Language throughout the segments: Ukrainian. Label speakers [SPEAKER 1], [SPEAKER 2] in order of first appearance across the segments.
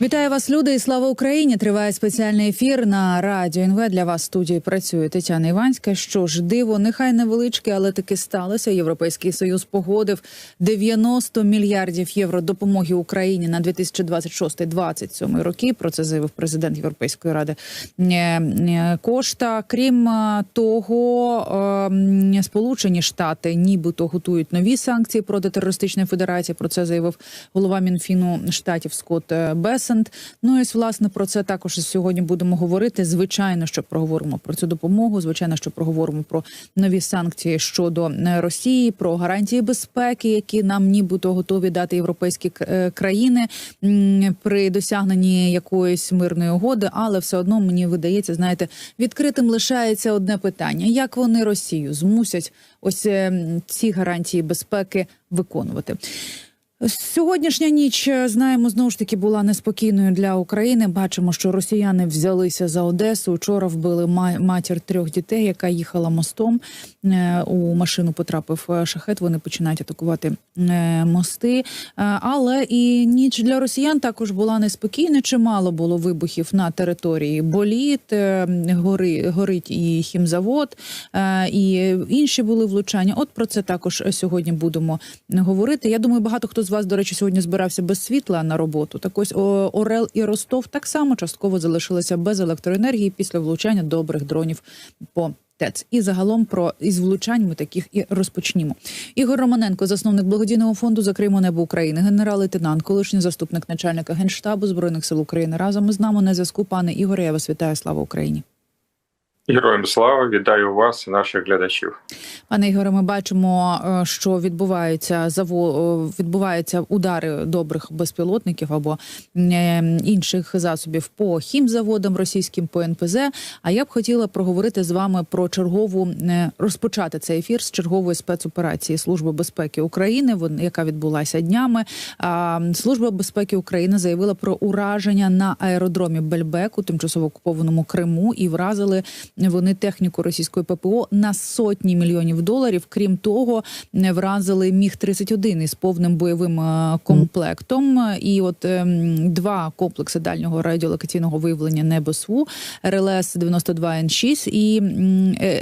[SPEAKER 1] Вітаю вас, люди, і слава Україні! Триває спеціальний ефір на радіо НВ. Для вас студії працює Тетяна Іванська. Що ж, диво, нехай невеличке, але таки сталося. Європейський союз погодив 90 мільярдів євро допомоги Україні на 2026-2027 роки. Про це заявив президент Європейської ради Кошта. Крім того, Сполучені Штати нібито готують нові санкції проти терористичної федерації. Про це заявив голова Мінфіну штатів Скотт Бес. Крессент. Ну і власне про це також сьогодні будемо говорити. Звичайно, що проговоримо про цю допомогу. Звичайно, що проговоримо про нові санкції щодо е, Росії, про гарантії безпеки, які нам нібито готові дати європейські е, країни при досягненні якоїсь мирної угоди. Але все одно мені видається, знаєте, відкритим лишається одне питання: як вони Росію змусять ось ем, ці гарантії безпеки виконувати? Сьогоднішня ніч е, знаємо знову ж таки була неспокійною для України. Бачимо, що росіяни взялися за Одесу. Вчора вбили матір трьох дітей, яка їхала мостом. Е, у машину потрапив е, шахет. Вони починають атакувати мости. Але і ніч для росіян також була неспокійна. Чимало було вибухів на території боліт, гори горить і хімзавод, і інші були влучання. От про це також сьогодні будемо говорити. Я думаю, багато хто з вас, до речі, сьогодні збирався без світла на роботу. Так ось Орел і Ростов так само частково залишилися без електроенергії після влучання добрих дронів по. ТЕЦ і загалом про із влучаннями таких і розпочнімо. Ігор Романенко, засновник благодійного фонду «Закриємо небо України, генерал-лейтенант, колишній заступник начальника генштабу збройних сил України. Разом із нами на зв'язку. Пане Ігоре, я вас вітаю. Слава Україні.
[SPEAKER 2] Героям слава вітаю вас, і наших глядачів,
[SPEAKER 1] пане Ігоре. Ми бачимо, е, що відбуваються заво відбуваються удари добрих безпілотників або е, інших засобів по хімзаводам російським по НПЗ. А я б хотіла проговорити з вами про чергову е, розпочати цей ефір з чергової спецоперації Служби безпеки України, яка відбулася днями. Служба безпеки України заявила про ураження на аеродромі Бельбек у тимчасово окупованому Криму і вразили вони техніку російської ППО на сотні мільйонів доларів. Крім того, вразили міг 31 із повним бойовим е, комплектом. І от ем, два комплекси дальнього радіолокаційного виявлення небосву РЛС 92 Н 6 і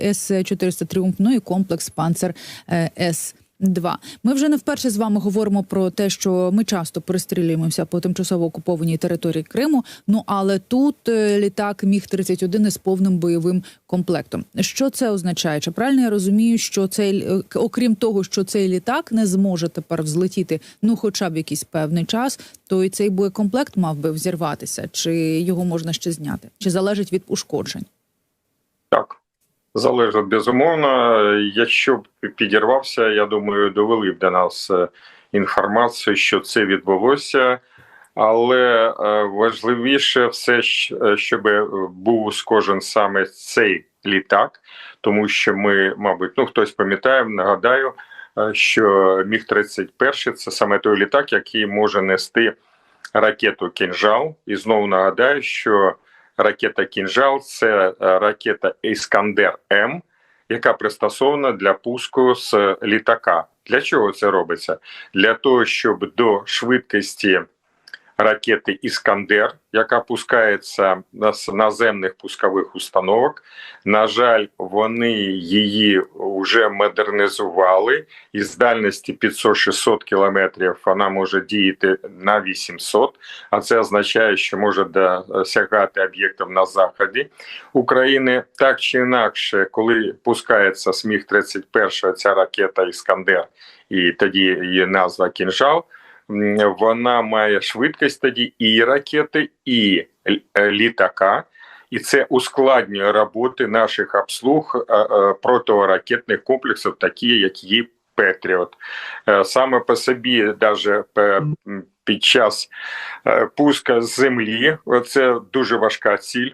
[SPEAKER 1] С 400 Тріумф, ну і комплекс Панцер е, С. Два ми вже не вперше з вами говоримо про те, що ми часто перестрілюємося по тимчасово окупованій території Криму. Ну але тут е, літак міг 31 із повним бойовим комплектом. Що це означає? Чи правильно я розумію, що цей е, окрім того, що цей літак не зможе тепер взлетіти, ну хоча б якийсь певний час, то і цей боєкомплект мав би взірватися, чи його можна ще зняти, чи залежить від ушкоджень?
[SPEAKER 2] Залежить безумовно. Якщо б підірвався, я думаю, довели б до нас е, інформацію, що це відбулося. Але е, важливіше все, е, щоб був скожен саме цей літак, тому що ми, мабуть, ну хтось пам'ятає, нагадаю, що міг 31 це саме той літак, який може нести ракету кінжал. І знову нагадаю, що ракета Кінжал це е, ракета Іскандер М, яка пристосована для пуску з літака. Для чого це робиться? Для того, щоб до швидкості ракети Іскандер, яка пускається з наземних пускових установок. На жаль, вони її вже модернізували із дальності 500-600 кілометрів. Вона може діяти на 800, а це означає, що може досягати об'єктів на заході України. Так чи інакше, коли пускається сміх 31 ця ракета Іскандер, і тоді її назва кінжал вона має швидкість тоді і ракети, і е, літака. І це ускладнює роботи наших обслуг е, е, протиракетних комплексів, такі як є Петріот. Саме по собі, навіть під час пуска з землі, це дуже важка ціль.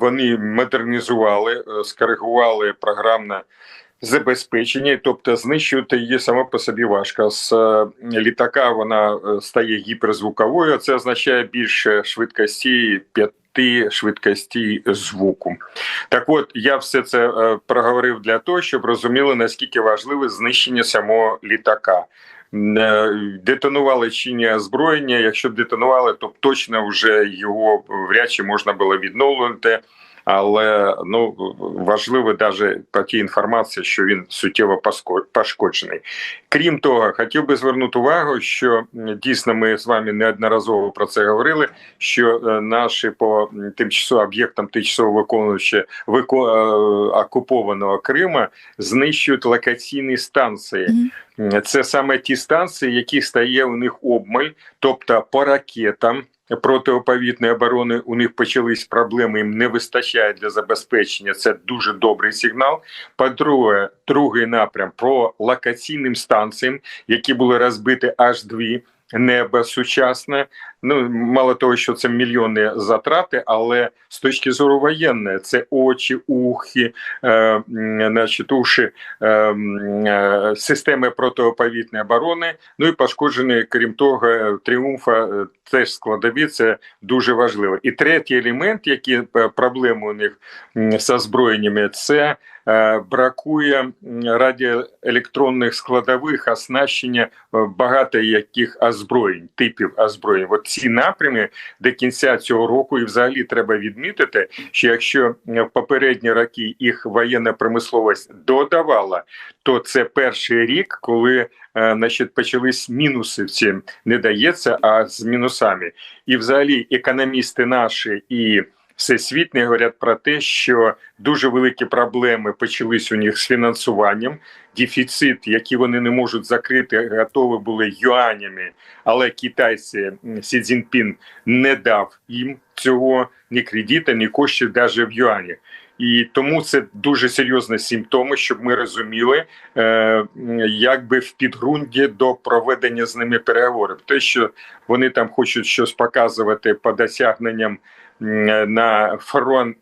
[SPEAKER 2] Вони модернізували, скоригували програмне забезпечення, тобто знищувати її само по собі важко. З е, літака вона е, стає гіперзвуковою. Це означає більше швидкості п'яти швидкості звуку. Так, от я все це е, проговорив для того, щоб розуміли наскільки важливе знищення самого літака. Детонували чинні озброєння. Якщо б детонували, то точно вже його вряд чи можна було відновлювати але ну важливо навіть по тій інформації, що він суттєво пошкоджений. Крім того, хотів би звернути увагу, що дійсно ми з вами неодноразово про це говорили. Що е, наші по тимчасово об'єктам тимчасово виконуючи вико, е, окупованого Крима знищують локаційні станції. Це саме ті станції, які стає у них обмаль, тобто по ракетам протиповітної оборони у них почались проблеми. Їм не вистачає для забезпечення. Це дуже добрий сигнал. По-друге, другий напрям про локаційним станціям, які були розбиті аж дві небо сучасне. Ну мало того, що це мільйони затрати, але з точки зору воєнної це очі, ухи, е, значить, уші е, е, системи протиповітної оборони. Ну і пошкоджені, крім того, тріумфа е, теж складові. Це дуже важливо. І третій елемент, які е, проблеми у них з озброєннями, це Е, бракує радіоелектронних складових оснащення е, багато яких озброєнь, типів озброєнь. От ці напрями до кінця цього року, і взагалі треба відмітити, що якщо в попередні роки їх воєнна промисловість додавала, то це перший рік, коли е, значить, почались мінуси в ці не дається, а з мінусами. І взагалі економісти наші і всесвітні говорять про те, що дуже великі проблеми почались у них з фінансуванням. Дефіцит, який вони не можуть закрити, готові були юанями, але китайці Сі Цзіньпін не дав їм цього ні кредита, ні коштів навіть в юані. І тому це дуже серйозні симптоми, щоб ми розуміли, е, якби в підґрунті до проведення з ними переговорів. Те, що вони там хочуть щось показувати по досягненням на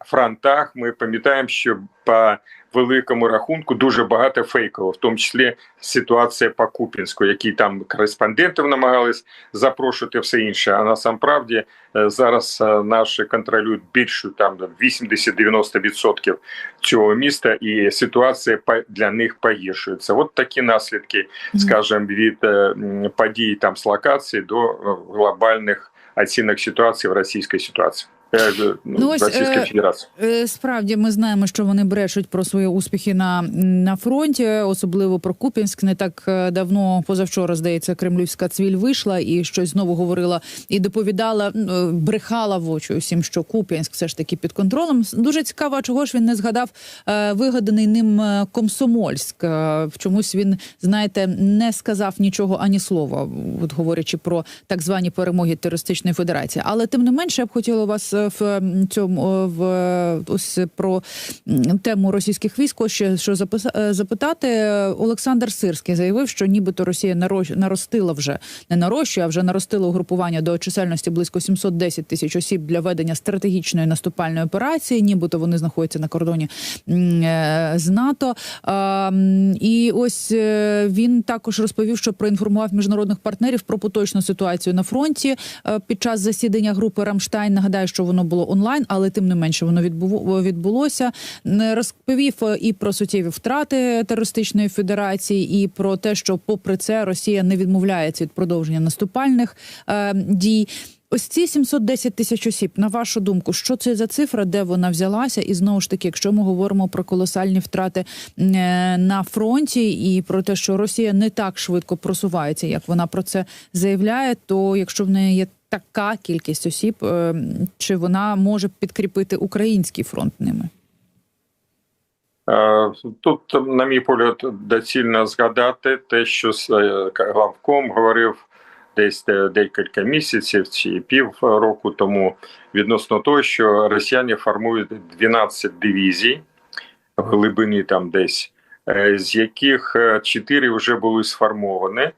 [SPEAKER 2] фронтах. Ми пам'ятаємо, що по великому рахунку дуже багато фейково, в тому числі ситуація по Купінську, які там кореспондентів намагались запрошувати все інше. А насамправді е, зараз е, наші контролюють більшу там 80-90% цього міста, і ситуація для них погіршується. От такі наслідки, скажімо, від е, подій там з локації до глобальних оцінок ситуації в російській ситуації. Е, ну, ну, ось, Російської е, Федерації.
[SPEAKER 1] Е, справді ми знаємо, що вони брешуть про свої успіхи на на фронті, особливо про Купінськ. Не так давно позавчора здається, кремлівська цвіль вийшла і щось знову говорила і доповідала, брехала в очі усім, що Купінськ все ж таки під контролем. Дуже цікаво, чого ж він не згадав вигаданий ним Комсомольськ. Чомусь він знаєте не сказав нічого ані слова, от говорячи про так звані перемоги терористичної федерації. Але тим не менше я б хотіла вас в цьому в ось про тему російських військ. Ще що е, запитати, Олександр Сирський заявив, що нібито Росія наростила вже не нарощує, а вже наростила угрупування до чисельності близько 710 тисяч осіб для ведення стратегічної наступальної операції. Нібито вони знаходяться на кордоні е, з НАТО. І ось е, він також розповів, що проінформував міжнародних партнерів про поточну ситуацію на фронті під час засідання групи Рамштайн. Нагадаю, що воно було онлайн, але тим не менше воно відбулося. Розповів е, і про суттєві втрати терористичної федерації, і про те, що, попри це, Росія не відмовляється від продовження наступальних е, дій. Ось ці 710 тисяч осіб. На вашу думку, що це за цифра, де вона взялася? І знову ж таки, якщо ми говоримо про колосальні втрати е, на фронті і про те, що Росія не так швидко просувається, як вона про це заявляє, то якщо в неї є така кількість осіб, е, чи вона може підкріпити український фронт ними?
[SPEAKER 2] Е, тут, на мій погляд, доцільно згадати те, що е, главком говорив десь декілька місяців чи пів року тому відносно того, що росіяни формують 12 дивізій в глибині там десь, з яких 4 вже були сформовані.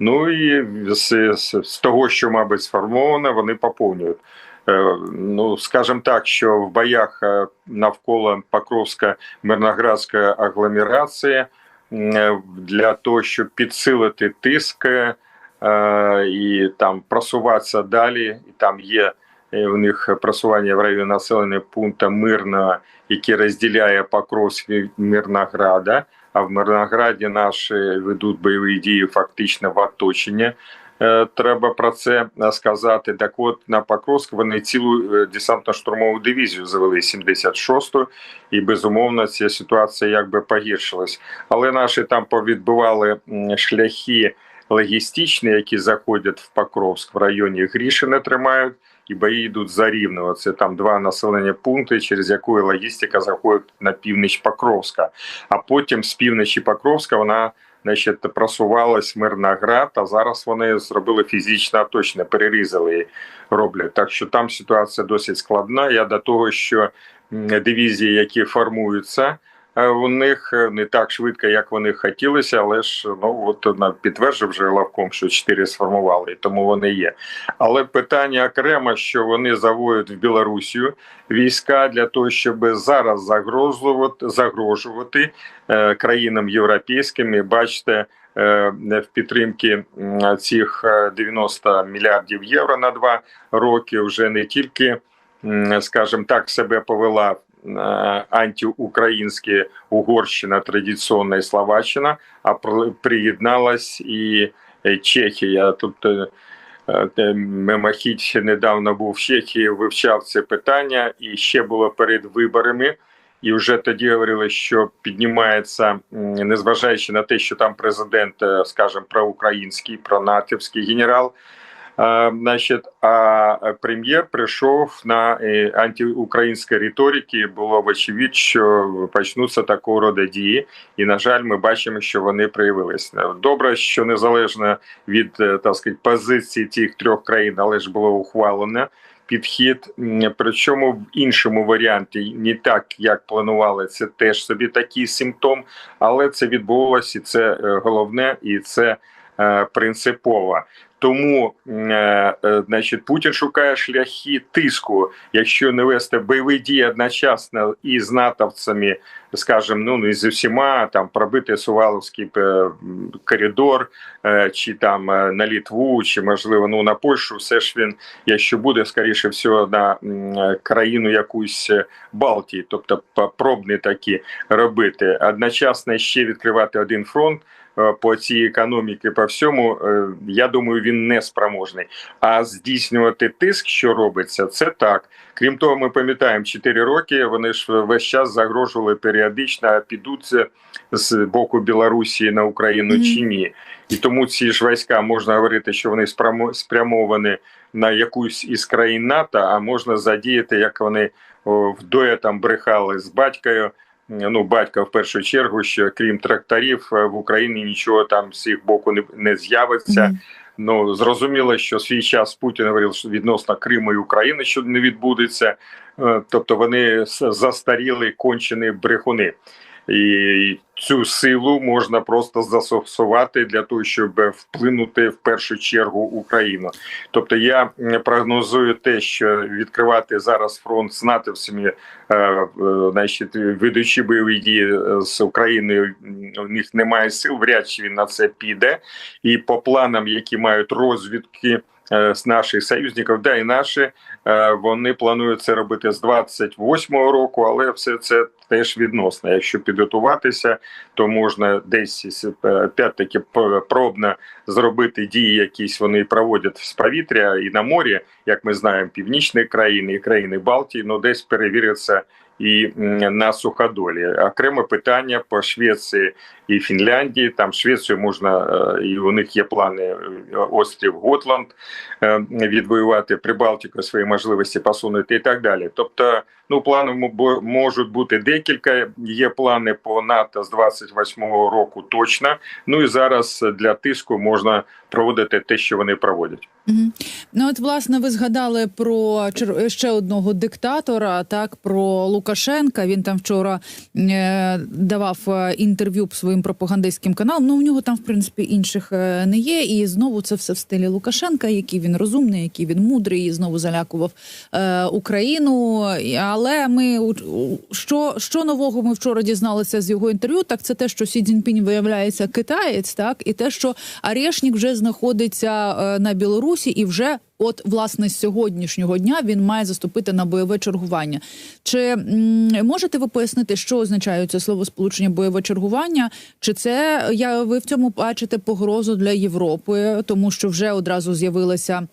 [SPEAKER 2] Ну і з, з, з того, що, мабуть, сформовано, вони поповнюють. ну скажімо так, що в боях навколо Покровська мирноградської агломерації для того, щоб підсилити тиск і там просуватися далі, і там є. У них просування в районі населеного пункту мирного, який розділяє Покровськ Мирнограда. А в Мирнограді наші ведуть бойові дії фактично в оточенні. Е, треба про це сказати. Так от на Покровськ вони цілу е, десантно-штурмову дивізію завели 76-ту, і безумовно ця ситуація якби погіршилась. Але наші там повідбивали шляхи логістичні, які заходять в Покровськ в районі Грішини тримають і бої йдуть за Рівного. Це там два населені пункти, через яку логістика заходить на північ Покровська. А потім з півночі Покровська вона значить, просувалась Мирноград, а зараз вони зробили фізично точно, перерізали і роблять. Так що там ситуація досить складна. Я до того, що дивізії, які формуються. Е, у них е, не так швидко, як вони хотілося, але ж ну от підтверджив вже Лавком, що чотири сформували, і тому вони є. Але питання окремо, що вони заводять в Білорусію війська для того, щоб зараз загрожувати загрожувати е, країнам європейським. І бачите. В підтримки цих 90 мільярдів євро на два роки вже не тільки, скажімо так, себе повела Э, антиукраїнські Угорщина, традиційна і Словаччина, а приєдналась і Чехія. Тут э, Мемахідь недавно був в Чехії, вивчав це питання, і ще було перед виборами. І вже тоді говорили, що піднімається, незважаючи на те, що там президент, е, скажімо, проукраїнський, пронатівський генерал. Значить, а прем'єр прийшов на е, риторики. Було вочевидь, що почнуться такого роду дії, і на жаль, ми бачимо, що вони проявилися. Добре, що незалежно від е, так сказати, позиції тих трьох країн, але ж було ухвалено. Підхід, причому в іншому варіанті, не так як планували, це теж собі такий симптом, але це відбулося, і це е, головне, і це принципово. Тому, е, е, значить, Путін шукає шляхи тиску, якщо не вести бойові дії одночасно і з натовцями, скажімо, ну не з усіма там пробити Суваловський е, коридор, чи там на Літву, чи можливо ну на Польщу, все ж він, якщо буде скоріше всього, на країну якусь Балтії, тобто пробні такі робити одночасно ще відкривати один фронт. Е, по цій економіці, по всьому, е, я думаю, він не спроможний. А здійснювати тиск, що робиться, це так. Крім того, ми пам'ятаємо 4 роки. Вони ж весь час загрожували періодично, підуть з боку Білорусі на Україну mm чи ні. І тому ці ж війська можна говорити, що вони спрямовані на якусь із країн НАТО, а можна задіяти, як вони вдоє там брехали з батькою ну батька в першу чергу, що крім тракторів е, в Україні нічого там з їх боку не, не з'явиться. Mm. Ну зрозуміло, що свій час Путін говорив що відносно Криму і України, що не відбудеться, тобто вони застаріли кончені брехуни і цю силу можна просто застосувати для того, щоб вплинути в першу чергу Україну. Тобто я прогнозую те, що відкривати зараз фронт з натовцями, е, е, значить, ведучи бойові дії з Україною, у них немає сил, вряд чи він на це піде, і по планам, які мають розвідки. Е, з наших союзників, да і наші вони планують це робити з 28-го року, але все це теж відносно. Якщо підготуватися, то можна десь опять таки пробно зробити дії, якісь вони проводять з повітря і на морі, як ми знаємо, північні країни і країни Балтії, ну десь перевіриться і на суходолі. Окреме питання по Швеції і Фінляндії. Там Швецію можна е, і у них є плани е, острів Готланд е, відвоювати Прибалтику свої можливості посунути і так далі. Тобто, ну плани можуть бути декілька. Є плани по НАТО з 28-го року точно. Ну і зараз для тиску можна проводити те, що вони проводять.
[SPEAKER 1] Мгм. Ну от власне ви згадали про ще одного диктатора, так про Лукашенка. Він там вчора е, давав е, інтерв'ю своїм пропагандистським каналам. Ну у нього там в принципі інших е, не є. І знову це все в стилі Лукашенка, який він розумний, який він мудрий, і знову залякував е, Україну. Але ми що, що нового ми вчора дізналися з його інтерв'ю? Так це те, що Сі Цзіньпінь виявляється китаєць, так і те, що Арешнік вже знаходиться е, на Білорусі, і вже от власне з сьогоднішнього дня він має заступити на бойове чергування. Чи можете ви пояснити, що означає це слово сполучення бойове чергування? Чи це я ви в цьому бачите погрозу для Європи, тому що вже одразу з'явилася.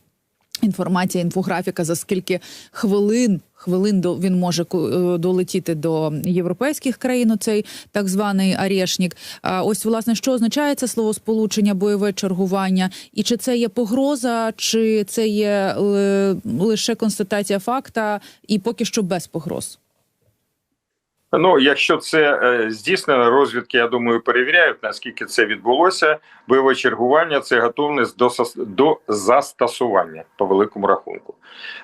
[SPEAKER 1] Інформація, інфографіка, за скільки хвилин хвилин до він може е, долетіти до європейських країн. Оцей так званий арішнік. Ось власне що означає це слово сполучення, бойове чергування, і чи це є погроза, чи це є е, лише констатація факта, і поки що без погроз.
[SPEAKER 2] Ну, якщо це е, здійснено, розвідки, я думаю, перевіряють, наскільки це відбулося. Бойове чергування це готовність до, до застосування по великому рахунку.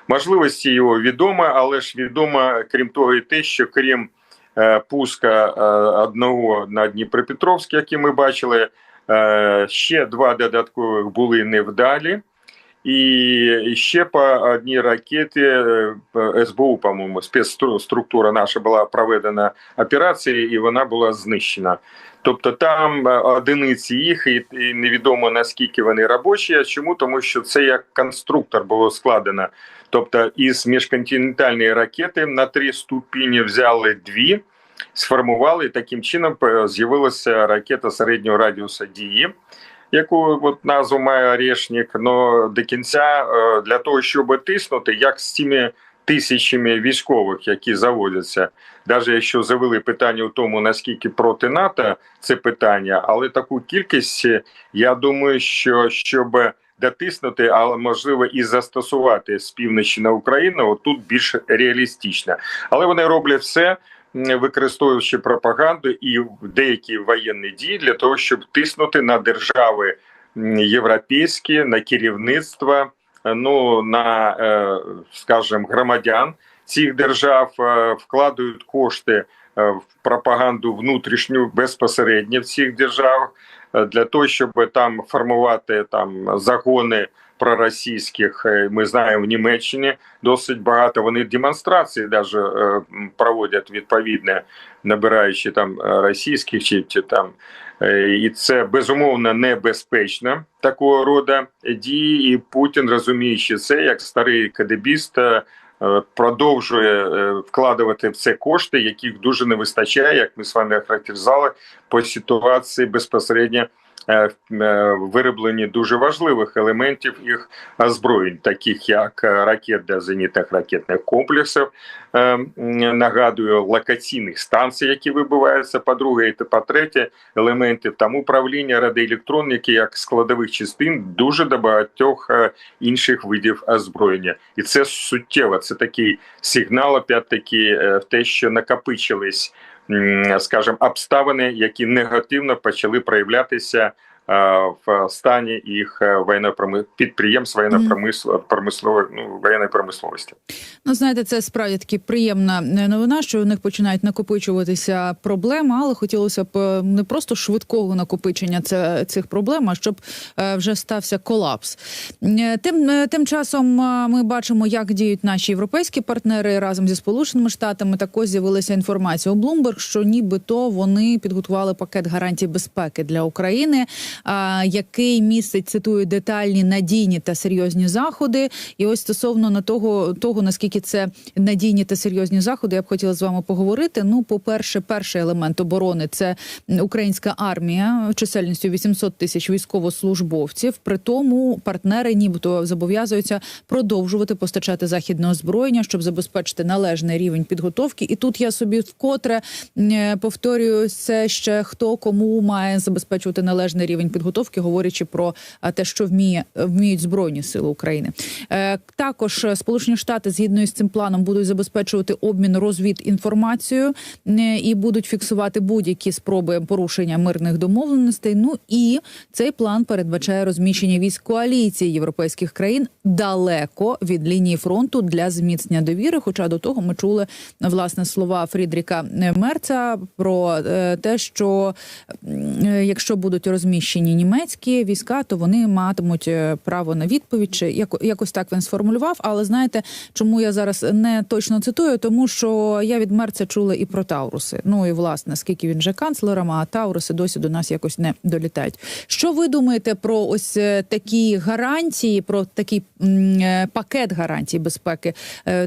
[SPEAKER 2] Можливості його відомо, але ж відомо, крім того, і те, що крім е, пуска е, одного на Дніпропетровськ, який ми бачили, е, ще два додаткових були невдалі. І ще по одній ракеті е, СБУ, по-моєму, спецструктура наша була проведена операція, і вона була знищена. Тобто там е, одиниці їх, і, невідомо наскільки вони робочі. Чому? Тому що це як конструктор було складено. Тобто із міжконтинентальної ракети на три ступені взяли дві, сформували і таким чином е, з'явилася ракета середнього радіуса дії яку от назву має Орешник, но до кінця е, для того, щоб тиснути, як з цими тисячами військових, які заводяться, навіть якщо завели питання у тому, наскільки проти НАТО це питання, але таку кількість, е, я думаю, що щоб дотиснути, але можливо і застосувати з півночі на Україну, отут більш реалістично. Але вони роблять все. Використовуючи пропаганду і деякі воєнні дії для того, щоб тиснути на держави європейські, на керівництво, ну на, е, скажімо, громадян цих держав е, вкладають кошти е, в пропаганду внутрішню безпосередньо в цих державах для того, щоб там формувати там загони проросійських. Е, Ми знаємо в Німеччині досить багато. Вони демонстрації даже е, проводять відповідне, набираючи там е, російських чи, чи там. І це безумовно небезпечно такого роду дії. І Путін, розуміючи це, як старий кадебіст, продовжує вкладувати в це кошти, яких дуже не вистачає, як ми з вами охарактеризували, по ситуації безпосередньо вироблені дуже важливих елементів їх озброєнь, таких як е, ракет для зенітних ракетних комплексів. е, Нагадую, локаційних станцій, які вибиваються, по-друге, і по-третє, елементів там управління радіоелектроніки як складових частин дуже до багатьох е, інших видів озброєння, і це суттєво. Це такий сигнал, опять-таки, е, в те, що накопичились, скажімо, обставини, які негативно почали проявлятися. Е, В стані їх е, воєнно підприємств воєнно-промислової ну, воєнної промисловості.
[SPEAKER 1] Ну, знаєте, це справді таки приємна е, новина, що у них починають накопичуватися проблеми, але хотілося б не просто швидкого накопичення це, цих проблем, а щоб вже стався колапс. Тим, тим часом ми бачимо, як діють наші європейські партнери разом зі Сполученими Штатами. Також з'явилася інформація у Bloomberg, що нібито вони підготували пакет гарантій безпеки для України, який містить цитую детальні надійні та серйозні заходи. І ось стосовно на того, того наскільки це надійні та серйозні заходи, я б хотіла з вами поговорити. Ну, по перше, перший елемент оборони це українська армія чисельністю 800 тисяч військовослужбовців. При тому партнери, нібито зобов'язуються продовжувати постачати західне озброєння, щоб забезпечити належний рівень підготовки. І тут я собі вкотре е, повторюю це ще хто кому має забезпечувати належний рівень рівень підготовки, говорячи про е, те, що вміє вміють збройні сили України. Е, Також е, Сполучені Штати згідно з цим планом будуть забезпечувати обмін розвід інформацією і будуть фіксувати будь-які спроби порушення мирних домовленостей. Ну і цей план передбачає розміщення військ коаліції європейських країн далеко від лінії фронту для зміцнення довіри. Хоча до того ми чули власне слова Фрідріка Мерца про те, що якщо будуть розміщені німецькі війська, то вони матимуть е, право на відповідь. Чи яко- якось так він сформулював. Але знаєте, чому я зараз не точно цитую? Тому що я від Мерца чула і про Тауруси. Ну і власне, скільки він же канцлером, а Тауруси досі до нас якось не долітають. Що ви думаєте про ось е, такі гарантії, про такий е, пакет гарантій безпеки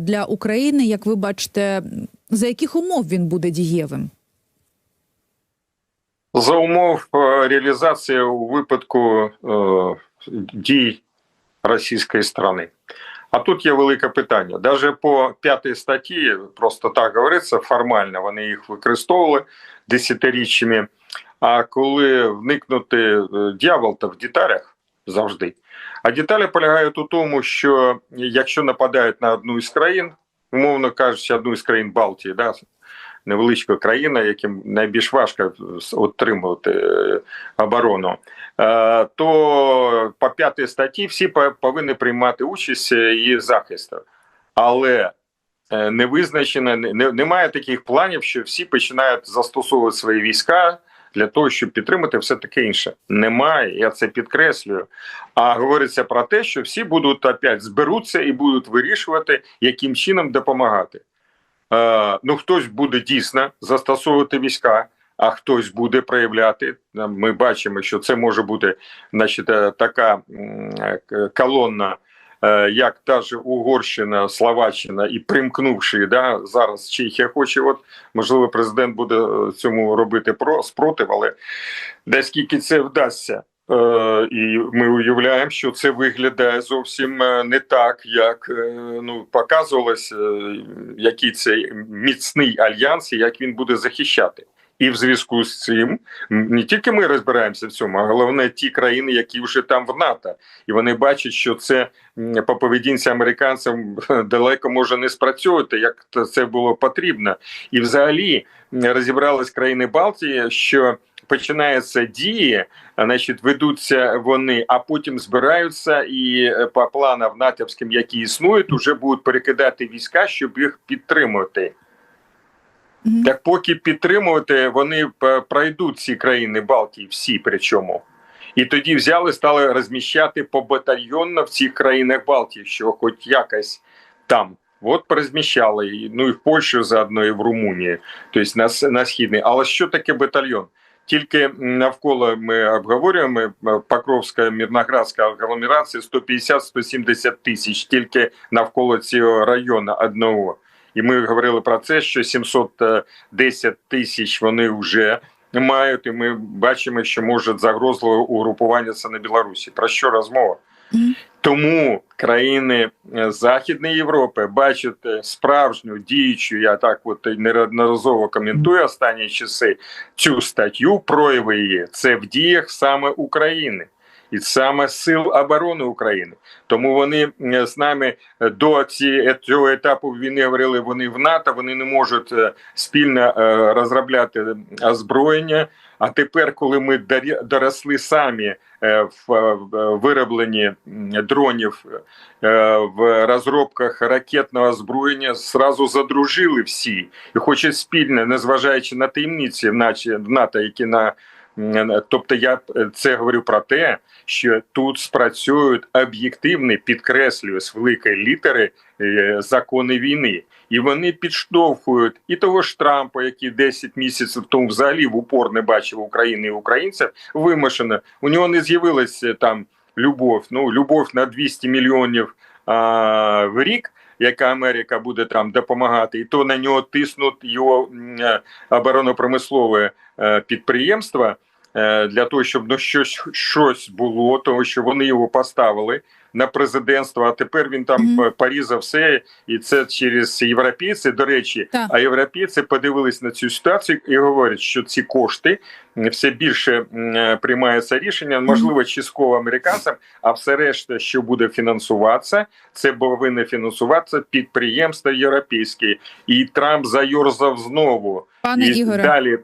[SPEAKER 1] для України? Як ви бачите, за яких умов він буде дієвим?
[SPEAKER 2] За умов е, реалізації у випадку е, дій російської сторони. А тут є велике питання. Даже по п'ятій статті, просто так говориться, формально вони їх використовували десятиріччями. А коли вникнути е, дьявол, то в деталях завжди. А деталі полягають у тому, що якщо нападають на одну із країн, умовно кажучи, одну із країн Балтії, да, невеличка країна, яким найбільш важко отримувати е, оборону, е, то по п'ятій статті всі повинні приймати участь е, і захисту. Але е, не визначено, не- не- немає таких планів, що всі починають застосовувати свої війська для того, щоб підтримати все таке інше. Немає, я це підкреслюю. А говориться про те, що всі будуть опять зберуться і будуть вирішувати, яким чином допомагати. Е, ну, хтось буде дійсно застосовувати війська, а хтось буде проявляти. Е, Ми бачимо, що це може бути значить, е, така колонна, як та ж Угорщина, Словаччина, і примкнувши, да, зараз Чехія хоче, от можливо, президент буде цьому робити про спротив, але наскільки це вдасться. Е, і ми уявляємо, що це виглядає зовсім е, не так, як е, ну показувалось, який це міцний альянс, і як він буде захищати. І в зв'язку з цим не тільки ми розбираємося в цьому, а головне ті країни, які вже там в НАТО, і вони бачать, що це по поведінці американцям далеко може не спрацьовувати, як це було потрібно. І взагалі розібрались країни Балтії, що починаються дії, значить, ведуться вони, а потім збираються і е, по планам натівським, які існують, вже будуть перекидати війська, щоб їх підтримувати.
[SPEAKER 1] Мгм.
[SPEAKER 2] Так поки підтримувати, вони пройдуть ці країни Балтії, всі причому. І тоді взяли, стали розміщати побатальйонно в цих країнах Балтії, що хоч якось там. От порозміщали, І, ну і в Польщу заодно, і в Румунії, тобто на, на східний. Але що таке батальйон? Тільки навколо ми обговорюємо е, Покровська Мірноградська агломерація 150-170 тисяч тільки навколо цього району одного. І ми говорили про це, що 710 тисяч вони вже мають, і ми бачимо, що може загрозливе угрупування це на Білорусі. Про що розмова? Тому країни е, Західної Європи бачать е, справжню діючу, я так от неодноразово коментую останні часи цю статтю, прояви її це в діях саме України. І саме сил оборони України, тому вони е, з нами е, до ці- цього етапу війни говорили. Вони в НАТО, вони не можуть е, спільно е, розробляти озброєння. А тепер, коли ми доросли самі е, в е, виробленні дронів, е, в розробках ракетного озброєння, зразу задружили всі. І хоче спільне, незважаючи на таємниці, наче в НАТО, які на тобто я е, це говорю про те, що тут спрацюють об'єктивні, підкреслюю з великої літери е, закони війни. І вони підштовхують і того ж Трампа, який 10 місяців тому взагалі в упор не бачив України і українців, вимушено. У нього не з'явилася там любов. Ну, любов на 200 мільйонів а, в рік, яка Америка буде там допомагати, і то на нього тиснуть його м, е, оборонно-промислове е, підприємство е, для того, щоб ну щось щось було, тому що вони його поставили на президентство. А тепер він там
[SPEAKER 1] Мгм.
[SPEAKER 2] mm порізав все, і це через європейці. До речі,
[SPEAKER 1] Так.
[SPEAKER 2] а європейці подивились на цю ситуацію і говорять, що ці кошти все більше е, приймається рішення, можливо, частково американцям, а все решта, що буде фінансуватися, це повинні фінансуватися підприємства європейські. І Трамп зайорзав знову.
[SPEAKER 1] Пане
[SPEAKER 2] і
[SPEAKER 1] Ігоре,
[SPEAKER 2] далі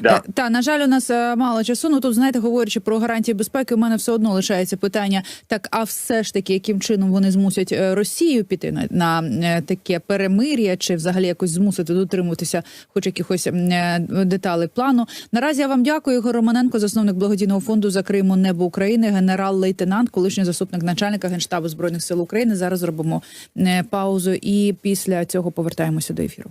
[SPEAKER 2] да.
[SPEAKER 1] Е, Та на жаль, у нас е, мало часу. Ну тут знаєте, говорячи про гарантії безпеки, у мене все одно лишається питання: так, а все ж таки, яким чином вони змусять е, Росію піти на, на таке перемир'я, чи взагалі якось змусити дотримуватися, хоч якихось деталей плану. Наразі я вам дякую. Ігор Романенко, засновник благодійного фонду за Криму Небо України, генерал-лейтенант, колишній заступник начальника генштабу збройних сил України. Зараз зробимо е, паузу, і після цього повертаємося до ефіру.